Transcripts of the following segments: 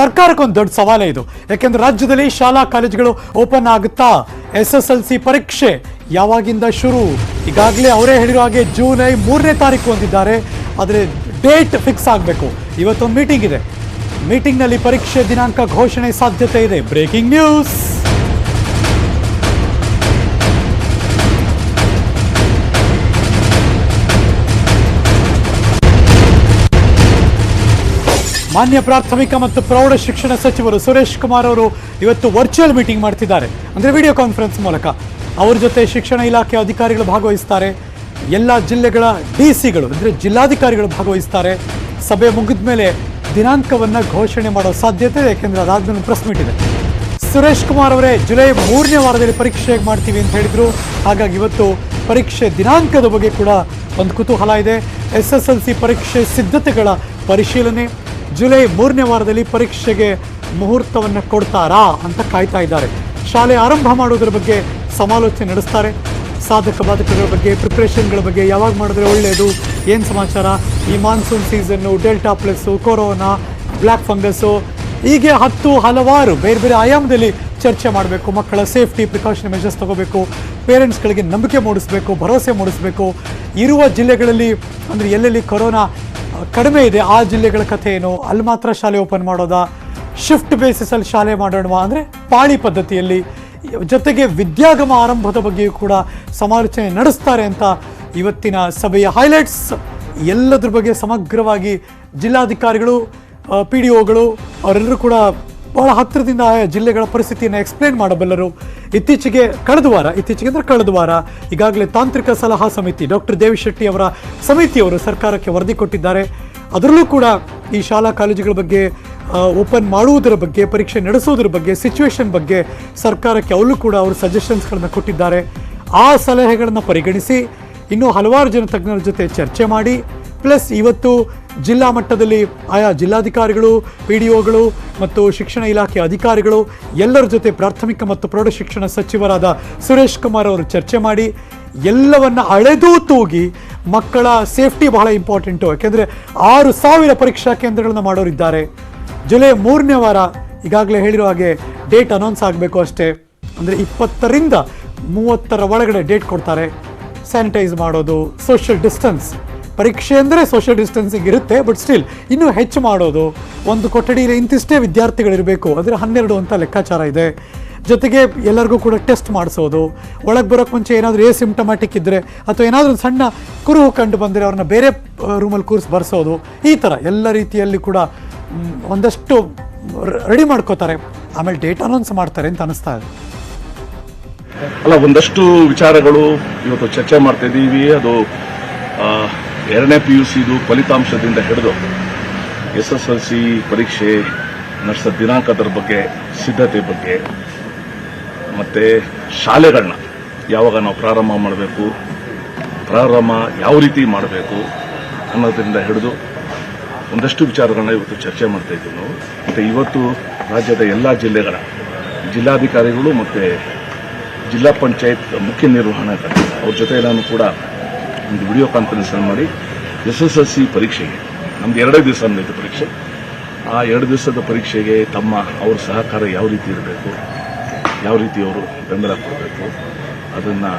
ಸರ್ಕಾರಕ್ಕೆ ಒಂದು ದೊಡ್ಡ ಸವಾಲೇ ಇದು. ಯಾಕೆಂದ್ರೆ ರಾಜ್ಯದಲ್ಲಿ ಶಾಲಾ ಕಾಲೇಜುಗಳು ಓಪನ್ ಆಗುತ್ತಾ? ಎಸ್ ಎಸ್ ಎಲ್ ಸಿ ಪರೀಕ್ಷೆ ಯಾವಾಗಿಂದ ಶುರು? ಈಗಾಗಲೇ ಅವರೇ ಹೇಳಿರೋ ಹಾಗೆ ಜೂಲೈ ಮೂರನೇ ತಾರೀಕು ಹೊಂದಿದ್ದಾರೆ ಆದರೆ ಡೇಟ್ ಫಿಕ್ಸ್ ಆಗಬೇಕು. ಇವತ್ತೊಂದು ಮೀಟಿಂಗ್ ಇದೆ. ಮೀಟಿಂಗ್ನಲ್ಲಿ ಪರೀಕ್ಷೆ ದಿನಾಂಕ ಘೋಷಣೆ ಸಾಧ್ಯತೆ ಇದೆ. Breaking news! ಮಾನ್ಯ ಪ್ರಾಥಮಿಕ ಮತ್ತು ಪ್ರೌಢ ಶಿಕ್ಷಣ ಸಚಿವರು ಸುರೇಶ್ ಕುಮಾರ್ ಅವರು ಇವತ್ತು ವರ್ಚುವಲ್ ಮೀಟಿಂಗ್ ಮಾಡ್ತಿದ್ದಾರೆ. ಅಂದರೆ ವಿಡಿಯೋ ಕಾನ್ಫರೆನ್ಸ್ ಮೂಲಕ. ಅವ್ರ ಜೊತೆ ಶಿಕ್ಷಣ ಇಲಾಖೆ ಅಧಿಕಾರಿಗಳು ಭಾಗವಹಿಸ್ತಾರೆ. ಎಲ್ಲ ಜಿಲ್ಲೆಗಳ ಡಿ ಸಿಗಳು ಅಂದರೆ ಜಿಲ್ಲಾಧಿಕಾರಿಗಳು ಭಾಗವಹಿಸ್ತಾರೆ. ಸಭೆ ಮುಗಿದ ಮೇಲೆ ದಿನಾಂಕವನ್ನು ಘೋಷಣೆ ಮಾಡೋ ಸಾಧ್ಯತೆ ಇದೆ. ಯಾಕೆಂದರೆ ಅದಾದ್ಮೇಲೆ ಪ್ರೆಸ್ ಮೀಟ್ ಇದೆ. ಸುರೇಶ್ ಕುಮಾರ್ ಅವರೇ ಜುಲೈ ಮೂರನೇ ವಾರದಲ್ಲಿ ಪರೀಕ್ಷೆ ಮಾಡ್ತೀವಿ ಅಂತ ಹೇಳಿದರು. ಹಾಗಾಗಿ ಇವತ್ತು ಪರೀಕ್ಷೆ ದಿನಾಂಕದ ಬಗ್ಗೆ ಕೂಡ ಒಂದು ಕುತೂಹಲ ಇದೆ. ಎಸ್ ಎಸ್ ಎಲ್ ಸಿ ಪರೀಕ್ಷೆ ಸಿದ್ಧತೆಗಳ ಪರಿಶೀಲನೆ ಜುಲೈ ಮೂರನೇ ವಾರದಲ್ಲಿ ಪರೀಕ್ಷೆಗೆ ಮುಹೂರ್ತವನ್ನು ಕೊಡ್ತಾರಾ ಅಂತ ಕಾಯ್ತಾ ಇದ್ದಾರೆ. ಶಾಲೆ ಆರಂಭ ಮಾಡೋದ್ರ ಬಗ್ಗೆ ಸಮಾಲೋಚನೆ ನಡೆಸ್ತಾರೆ. ಸಾಧಕ ಬಾಧಕಗಳ ಬಗ್ಗೆ ಪ್ರಿಪ್ರೇಷನ್ಗಳ ಬಗ್ಗೆ ಯಾವಾಗ ಮಾಡಿದ್ರೆ ಒಳ್ಳೆಯದು ಏನು ಸಮಾಚಾರ? ಈ monsoon season delta plus corona black fungus ಹೀಗೆ ಹತ್ತು ಹಲವಾರು ಬೇರೆ ಬೇರೆ ಆಯಾಮದಲ್ಲಿ ಚರ್ಚೆ ಮಾಡಬೇಕು. ಮಕ್ಕಳ ಸೇಫ್ಟಿ ಪ್ರಿಕಾಷನ್ ಮೆಷರ್ಸ್ ತಗೋಬೇಕು. ಪೇರೆಂಟ್ಸ್ಗಳಿಗೆ ನಂಬಿಕೆ ಮೂಡಿಸಬೇಕು, ಭರವಸೆ ಮೂಡಿಸಬೇಕು. ಇರುವ ಜಿಲ್ಲೆಗಳಲ್ಲಿ ಅಂದರೆ ಎಲ್ಲೆಲ್ಲಿ ಕೊರೋನಾ ಕಡಿಮೆ ಇದೆ. ಆ ಜಿಲ್ಲೆಗಳ ಕಥೆ ಏನು? ಅಲ್ಲಿ ಮಾತ್ರ ಶಾಲೆ ಓಪನ್ ಮಾಡೋದಾ? ಶಿಫ್ಟ್ ಬೇಸಿಸಲ್ಲಿ ಶಾಲೆ ಮಾಡೋಣ ಅಂದರೆ ಪಾಳಿ ಪದ್ಧತಿಯಲ್ಲಿ ಜೊತೆಗೆ ವಿದ್ಯಾಗಮ ಆರಂಭದ ಬಗ್ಗೆಯೂ ಕೂಡ ಸಮಾಲೋಚನೆ ನಡೆಸ್ತಾರೆ ಅಂತ ಇವತ್ತಿನ ಸಭೆಯ ಹೈಲೈಟ್ಸ್ ಎಲ್ಲದ್ರ ಬಗ್ಗೆ ಸಮಗ್ರವಾಗಿ ಜಿಲ್ಲಾಧಿಕಾರಿಗಳು ಪಿ ಡಿ ಒಗಳು ಅವರೆಲ್ಲರೂ ಕೂಡ ಬಹಳ ಹತ್ತಿರದಿಂದ ಆಯಾ ಜಿಲ್ಲೆಗಳ ಪರಿಸ್ಥಿತಿಯನ್ನು ಎಕ್ಸ್ಪ್ಲೇನ್ ಮಾಡಬಲ್ಲರು. ಇತ್ತೀಚೆಗೆ ಕಳೆದ ವಾರ, ಇತ್ತೀಚೆಗೆ ಅಂದರೆ ಕಳೆದ ವಾರ, ಈಗಾಗಲೇ ತಾಂತ್ರಿಕ ಸಲಹಾ ಸಮಿತಿ ಡಾಕ್ಟರ್ ದೇವಿಶೆಟ್ಟಿ ಅವರ ಸಮಿತಿಯವರು ಸರ್ಕಾರಕ್ಕೆ ವರದಿ ಕೊಟ್ಟಿದ್ದಾರೆ. ಅದರಲ್ಲೂ ಕೂಡ ಈ ಶಾಲಾ ಕಾಲೇಜುಗಳ ಬಗ್ಗೆ ಓಪನ್ ಮಾಡುವುದರ ಬಗ್ಗೆ, ಪರೀಕ್ಷೆ ನಡೆಸುವುದರ ಬಗ್ಗೆ ಸಿಚುವೇಶನ್ ಬಗ್ಗೆ ಸರ್ಕಾರಕ್ಕೆ ಅವಳು ಕೂಡ ಅವರು ಸಜೆಷನ್ಸ್ಗಳನ್ನು ಕೊಟ್ಟಿದ್ದಾರೆ. ಆ ಸಲಹೆಗಳನ್ನು ಪರಿಗಣಿಸಿ, ಇನ್ನೂ ಹಲವಾರು ಜನ ತಜ್ಞರ ಜೊತೆ ಚರ್ಚೆ ಮಾಡಿ ಪ್ಲಸ್ ಇವತ್ತು ಜಿಲ್ಲಾ ಮಟ್ಟದಲ್ಲಿ ಆಯಾ ಜಿಲ್ಲಾಧಿಕಾರಿಗಳು ಪಿ ಡಿ ಒಗಳು ಮತ್ತು ಶಿಕ್ಷಣ ಇಲಾಖೆ ಅಧಿಕಾರಿಗಳು ಎಲ್ಲರ ಜೊತೆ ಪ್ರಾಥಮಿಕ ಮತ್ತು ಪ್ರೌಢಶಿಕ್ಷಣ ಸಚಿವರಾದ ಸುರೇಶ್ ಕುಮಾರ್ ಅವರು ಚರ್ಚೆ ಮಾಡಿ ಎಲ್ಲವನ್ನು ಅಳೆದು ತೂಗಿ ಮಕ್ಕಳ ಸೇಫ್ಟಿ ಬಹಳ ಇಂಪಾರ್ಟೆಂಟು. ಯಾಕೆಂದರೆ ಆರು ಸಾವಿರ ಪರೀಕ್ಷಾ ಕೇಂದ್ರಗಳನ್ನು ಮಾಡೋರಿದ್ದಾರೆ. ಜುಲೈ ಮೂರನೇ ವಾರ ಈಗಾಗಲೇ ಹೇಳಿರೋ ಹಾಗೆ ಡೇಟ್ ಅನೌನ್ಸ್ ಆಗಬೇಕು ಅಷ್ಟೇ. ಅಂದರೆ ಇಪ್ಪತ್ತರಿಂದ ಮೂವತ್ತರ ಒಳಗಡೆ ಡೇಟ್ ಕೊಡ್ತಾರೆ. ಸ್ಯಾನಿಟೈಸ್ ಮಾಡೋದು ಸೋಷಿಯಲ್ ಡಿಸ್ಟೆನ್ಸ್ ಪರೀಕ್ಷೆ ಅಂದರೆ ಸೋಷಿಯಲ್ ಡಿಸ್ಟೆನ್ಸಿಂಗ್ ಇರುತ್ತೆ ಬಟ್ ಸ್ಟಿಲ್ ಇನ್ನೂ ಹೆಚ್ಚು ಮಾಡೋದು. ಒಂದು ಕೊಠಡಿಯಲ್ಲಿ ಇಂತಿಷ್ಟೇ ವಿದ್ಯಾರ್ಥಿಗಳಿರಬೇಕು. ಅಂದರೆ ಹನ್ನೆರಡು ಅಂತ ಲೆಕ್ಕಾಚಾರ ಇದೆ. ಜೊತೆಗೆ ಎಲ್ಲರಿಗೂ ಕೂಡ ಟೆಸ್ಟ್ ಮಾಡಿಸೋದು. ಒಳಗೆ ಬರೋಕ್ಕೆ ಮುಂಚೆ ಏನಾದರೂ ಏ ಸಿಂಪ್ಟಮ್ಯಾಟಿಕ್ ಇದ್ದರೆ ಅಥವಾ ಏನಾದರೂ ಸಣ್ಣ ಕುರುಹು ಕಂಡು ಬಂದರೆ ಅವ್ರನ್ನ ಬೇರೆ ರೂಮಲ್ಲಿ ಕೂರಿಸಿ ಬರ್ಸೋದು. ಈ ಥರ ಎಲ್ಲ ರೀತಿಯಲ್ಲಿ ಕೂಡ ಒಂದಷ್ಟು ರೆಡಿ ಮಾಡ್ಕೋತಾರೆ. ಆಮೇಲೆ ಡೇಟ್ ಅನೌನ್ಸ್ ಮಾಡ್ತಾರೆ ಅಂತ ಅನಿಸ್ತಾ ಇದೆ. ಅಲ್ಲ, ಒಂದಷ್ಟು ವಿಚಾರಗಳು ಇವತ್ತು ಚರ್ಚೆ ಮಾಡ್ತಾ ಇದ್ದೀವಿ ಅದು ಎರಡನೇ ಪಿ ಯು ಸಿದು ಫಲಿತಾಂಶದಿಂದ ಹಿಡಿದು ಎಸ್ ಎಸ್ ಎಲ್ ಸಿ ಪರೀಕ್ಷೆ ನಡೆಸೋ ದಿನಾಂಕದ ಬಗ್ಗೆ, ಸಿದ್ಧತೆ ಬಗ್ಗೆ, ಮತ್ತು ಶಾಲೆಗಳನ್ನ ಯಾವಾಗ ನಾವು ಪ್ರಾರಂಭ ಮಾಡಬೇಕು, ಪ್ರಾರಂಭ ಯಾವ ರೀತಿ ಮಾಡಬೇಕು ಅನ್ನೋದರಿಂದ ಹಿಡಿದು ಒಂದಷ್ಟು ವಿಚಾರಗಳನ್ನ ಇವತ್ತು ಚರ್ಚೆ ಮಾಡ್ತಾ ನಾವು. ಮತ್ತು ಇವತ್ತು ರಾಜ್ಯದ ಎಲ್ಲ ಜಿಲ್ಲೆಗಳ ಜಿಲ್ಲಾಧಿಕಾರಿಗಳು ಮತ್ತು ಜಿಲ್ಲಾ ಪಂಚಾಯತ್ ಮುಖ್ಯ ನಿರ್ವಹಣಾಧಿಕಾರಿ ಅವ್ರ ಜೊತೆ ನಾನು ಕೂಡ ಒಂದು ವಿಡಿಯೋ ಕಾನ್ಫರೆನ್ಸ್ ಮಾಡಿ ಎಸ್ ಎಸ್ ಎಲ್ ಸಿ ಪರೀಕ್ಷೆಗೆ. ನಮ್ದು ಎರಡೇ ದಿವಸ ನಡೆಯಿತು ಪರೀಕ್ಷೆ. ಆ ಎರಡು ದಿವಸದ ಪರೀಕ್ಷೆಗೆ ತಮ್ಮ ಅವ್ರ ಸಹಕಾರ ಯಾವ ರೀತಿ ಇರಬೇಕು, ಯಾವ ರೀತಿ ಅವರು ಬೆಂಬಲ ಕೊಡಬೇಕು, ಅದನ್ನು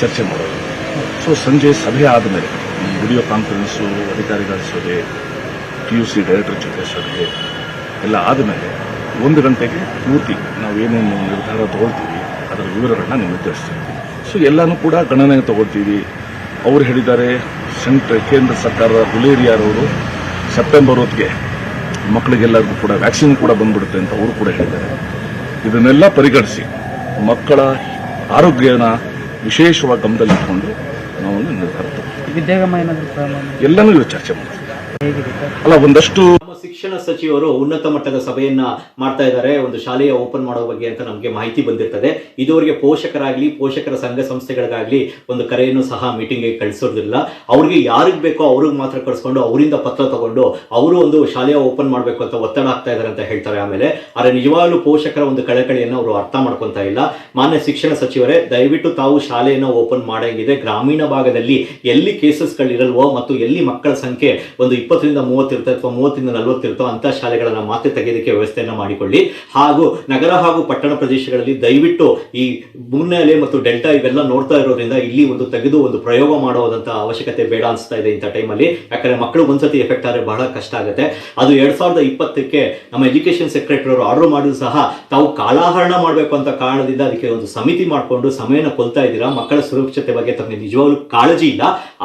ಚರ್ಚೆ ಮಾಡೋದು. ಸೊ ಸಂಜೆ ಸಭೆ ಆದಮೇಲೆ ಈ ವಿಡಿಯೋ ಕಾನ್ಫರೆನ್ಸು ಅಧಿಕಾರಿಗಳ ಸಭೆ ಪಿ ಯು ಸಿ ಡೈರೆಕ್ಟರ್ ಜೊತೆ ಸಭೆ ಎಲ್ಲ ಆದಮೇಲೆ ಒಂದು ಗಂಟೆಗೆ ಪೂರ್ತಿ ನಾವು ಏನೇನು ನಿರ್ಧಾರ ತಗೊಳ್ತೀವಿ, ಅದರ ವಿವರಗಳನ್ನ ನಿಮಗೆ ತಿಳಿಸ್ತೀವಿ. ಸೊ ಎಲ್ಲನೂ ಕೂಡ ಗಣನೆಗೆ ತಗೊಳ್ತೀವಿ. ಅವ್ರು ಹೇಳಿದ್ದಾರೆ ಸೆಂಟ್ರ್ ಕೇಂದ್ರ ಸರ್ಕಾರದ ಗುಲೇರಿಯಾರವರು ಸೆಪ್ಟೆಂಬರ್ ಹೊತ್ತಿಗೆ ಮಕ್ಕಳಿಗೆಲ್ಲರಿಗೂ ಕೂಡ ವ್ಯಾಕ್ಸಿನ್ ಕೂಡ ಬಂದ್ಬಿಡುತ್ತೆ ಅಂತ ಅವರು ಕೂಡ ಹೇಳಿದ್ದಾರೆ. ಇದನ್ನೆಲ್ಲ ಪರಿಗಣಿಸಿ ಮಕ್ಕಳ ಆರೋಗ್ಯನ ವಿಶೇಷವಾಗಿ ಗಮನದಲ್ಲಿಟ್ಟುಕೊಂಡು ನಾವು ಒಂದು ನಿರ್ಧಾರ ಎಲ್ಲನೂ ಇವತ್ತು ಚರ್ಚೆ ಮಾಡ್ತೀವಿ ಅಲ್ಲ ಒಂದಷ್ಟು ಶಿಕ್ಷಣ ಸಚಿವರು ಉನ್ನತ ಮಟ್ಟದ ಸಭೆಯನ್ನ ಮಾಡ್ತಾ ಇದ್ದಾರೆ. ಒಂದು ಶಾಲೆಯ ಓಪನ್ ಮಾಡೋ ಬಗ್ಗೆ ಅಂತ ನಮಗೆ ಮಾಹಿತಿ ಬಂದಿರ್ತದೆ. ಇದುವರೆಗೆ ಪೋಷಕರಾಗ್ಲಿ, ಪೋಷಕರ ಸಂಘ ಸಂಸ್ಥೆಗಳಿಗಾಗಲಿ ಒಂದು ಕರೆಯನ್ನು ಸಹ ಮೀಟಿಂಗ್ಗೆ ಕಳಿಸೋದಿಲ್ಲ. ಅವ್ರಿಗೆ ಯಾರಿಗೆ ಬೇಕೋ ಅವ್ರಿಗೆ ಮಾತ್ರ ಕಳಿಸ್ಕೊಂಡು ಅವರಿಂದ ಪತ್ರ ತಗೊಂಡು ಅವರು ಒಂದು ಶಾಲೆಯ ಓಪನ್ ಮಾಡಬೇಕು ಅಂತ ಒತ್ತಡ ಆಗ್ತಾ ಇದ್ದಾರೆ ಅಂತ ಹೇಳ್ತಾರೆ ಆಮೇಲೆ. ಆದರೆ ನಿಜವಾಗ್ಲೂ ಪೋಷಕರ ಒಂದು ಕಳಕಳಿಯನ್ನು ಅವರು ಅರ್ಥ ಮಾಡ್ಕೊತಾ ಇಲ್ಲ. ಮಾನ್ಯ ಶಿಕ್ಷಣ ಸಚಿವರೇ, ದಯವಿಟ್ಟು ತಾವು ಶಾಲೆಯನ್ನು ಓಪನ್ ಮಾಡಂಗಿದೆ. ಗ್ರಾಮೀಣ ಭಾಗದಲ್ಲಿ ಎಲ್ಲಿ ಕೇಸಸ್ಗಳಿರಲ್ವೋ ಮತ್ತು ಎಲ್ಲಿ ಮಕ್ಕಳ ಸಂಖ್ಯೆ ಒಂದು ಇಪ್ಪತ್ತರಿಂದ ಮೂವತ್ತಿರುತ್ತೆ ಅಥವಾ ಮೂವತ್ತರಿಂದ ನಲವತ್ತಿರುತ್ತೆ ಗೊತ್ತಿರುತ್ತೋ ಅಂತ ಶಾಲೆಗಳನ್ನ ಮಾತ್ರ ತೆಗೆಯೋದಕ್ಕೆ ವ್ಯವಸ್ಥೆಯನ್ನ ಮಾಡಿಕೊಳ್ಳಿ. ಹಾಗೂ ನಗರ ಹಾಗೂ ಪಟ್ಟಣ ಪ್ರದೇಶಗಳಲ್ಲಿ ದಯವಿಟ್ಟು ಈ ಮುನ್ನೆಲೆ ಮತ್ತು ಡೆಲ್ಟಾ ಇವೆಲ್ಲ ನೋಡ್ತಾ ಇರೋದ್ರಿಂದ ಇಲ್ಲಿ ಒಂದು ತೆಗೆದು ಒಂದು ಪ್ರಯೋಗ ಮಾಡೋದಂತ ಅವಶ್ಯಕತೆ ಬೇಡ ಅನಿಸ್ತಾ ಇದೆ ಇಂಥ ಟೈಮಲ್ಲಿ. ಯಾಕಂದ್ರೆ ಮಕ್ಕಳು ಒಂದ್ಸತಿ ಎಫೆಕ್ಟ್ ಆದರೆ ಬಹಳ ಕಷ್ಟ ಆಗುತ್ತೆ. ಅದು ಎರಡ್ ಸಾವಿರದ ಇಪ್ಪತ್ತಕ್ಕೆ ನಮ್ಮ ಎಜುಕೇಷನ್ ಸೆಕ್ರೆಟರಿ ಅವರು ಆರ್ಡರ್ ಮಾಡಿದ್ರು ಸಹ ತಾವು ಕಾಲಾಹರಣ ಮಾಡಬೇಕು ಅಂತ ಕಾರಣದಿಂದ ಅದಕ್ಕೆ ಒಂದು ಸಮಿತಿ ಮಾಡಿಕೊಂಡು ಸಮಯನ ಕೊಲ್ತಾ ಇದ್ದೀರಾ. ಮಕ್ಕಳ ಸುರಕ್ಷತೆ ಬಗ್ಗೆ ತಮಗೆ ನಿಜವಾಗ್ಲೂ ಕಾಳಜಿ ಇಲ್ಲ.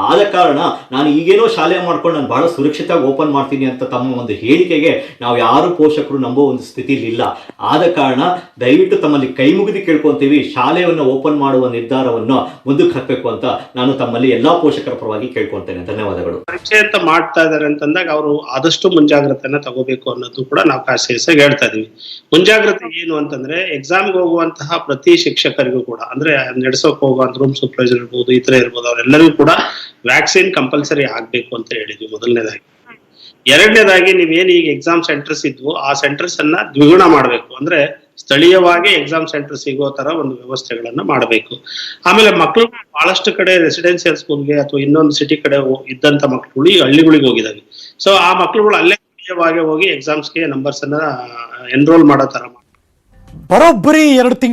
ಆದ ಕಾರಣ ನಾನು ಈಗೇನೋ ಶಾಲೆ ಮಾಡ್ಕೊಂಡು ನಾನು ಬಹಳ ಸುರಕ್ಷಿತವಾಗಿ ಓಪನ್ ಮಾಡ್ತೀನಿ ಅಂತ ತಮ್ಮ ಒಂದು ಹೇಳಿಕೆಗೆ ನಾವು ಯಾರು ಪೋಷಕರು ನಂಬೋ ಒಂದು ಸ್ಥಿತಿಲಿ ಇಲ್ಲ ಆದ ಕಾರಣ ದಯವಿಟ್ಟು ತಮ್ಮಲ್ಲಿ ಕೈ ಮುಗಿದು ಕೇಳ್ಕೊಂತೀವಿ, ಶಾಲೆಯನ್ನು ಓಪನ್ ಮಾಡುವ ನಿರ್ಧಾರವನ್ನು ಮುಂದಕ್ಕೆ ಹಾಕಬೇಕು ಅಂತ ನಾನು ತಮ್ಮಲ್ಲಿ ಎಲ್ಲಾ ಪೋಷಕರ ಪರವಾಗಿ ಕೇಳ್ಕೊಳ್ತೇನೆ ಧನ್ಯವಾದಗಳು. ಪರಿಚಯ ಮಾಡ್ತಾ ಇದ್ದಾರೆ ಅಂತಂದಾಗ ಅವರು ಆದಷ್ಟು ಮುಂಜಾಗ್ರತೆಯನ್ನ ತಗೋಬೇಕು ಅನ್ನೋದು ಕೂಡ ನಾವು ಖಾಸಗಿ ಹೇಳ್ತಾ ಇದೀವಿ. ಮುಂಜಾಗ್ರತೆ ಏನು ಅಂತಂದ್ರೆ ಎಕ್ಸಾಮ್ಗೆ ಹೋಗುವಂತಹ ಪ್ರತಿ ಶಿಕ್ಷಕರಿಗೂ ಕೂಡ, ಅಂದ್ರೆ ನಡೆಸೋಕ್ ಹೋಗುವಂತ ರೂಮ್ ಸೂಪರ್ವೈಸರ್ ಇರ್ಬೋದು, ಇತರ ಇರ್ಬೋದು, ಅವರೆಲ್ಲರಿಗೂ ಕೂಡ ವ್ಯಾಕ್ಸಿನ್ ಕಂಪಲ್ಸರಿ ಆಗ್ಬೇಕು ಅಂತ ಹೇಳಿದ್ವಿ ಮೊದಲನೇದಾಗಿ. ಎರಡನೇದಾಗಿ ನೀವೇನ್ ಈಗ ಎಕ್ಸಾಮ್ ಸೆಂಟರ್ಸ್ ಇದ್ವು, ಆ ಸೆಂಟರ್ಸ್ ಅನ್ನ ದ್ವಿಗುಣ ಮಾಡಬೇಕು. ಅಂದ್ರೆ ಸ್ಥಳೀಯವಾಗಿ ಎಕ್ಸಾಮ್ ಸೆಂಟರ್ ಸಿಗೋ ತರ ಒಂದು ವ್ಯವಸ್ಥೆಗಳನ್ನ ಮಾಡಬೇಕು. ಆಮೇಲೆ ಮಕ್ಕಳು ಬಹಳಷ್ಟು ಕಡೆ ರೆಸಿಡೆನ್ಸಿಯಲ್ ಸ್ಕೂಲ್ಗೆ ಅಥವಾ ಇನ್ನೊಂದು ಸಿಟಿ ಕಡೆ ಇದ್ದಂತ ಮಕ್ಕಳುಗಳು ಈ ಹಳ್ಳಿಗಳಿಗೆ ಹೋಗಿದಾವೆ ಸೊ ಆ ಮಕ್ಕಳುಗಳು ಅಲ್ಲೇ ಸ್ಥಳೀಯವಾಗಿ ಹೋಗಿ ಎಕ್ಸಾಮ್ಸ್ಗೆ ನಂಬರ್ಸ್ ಅನ್ನ ಎನ್ರೋಲ್ ಮಾಡೋ ತರ ಬರೋಬ್ಬರಿ ಎರಡು ತಿಂಗಳು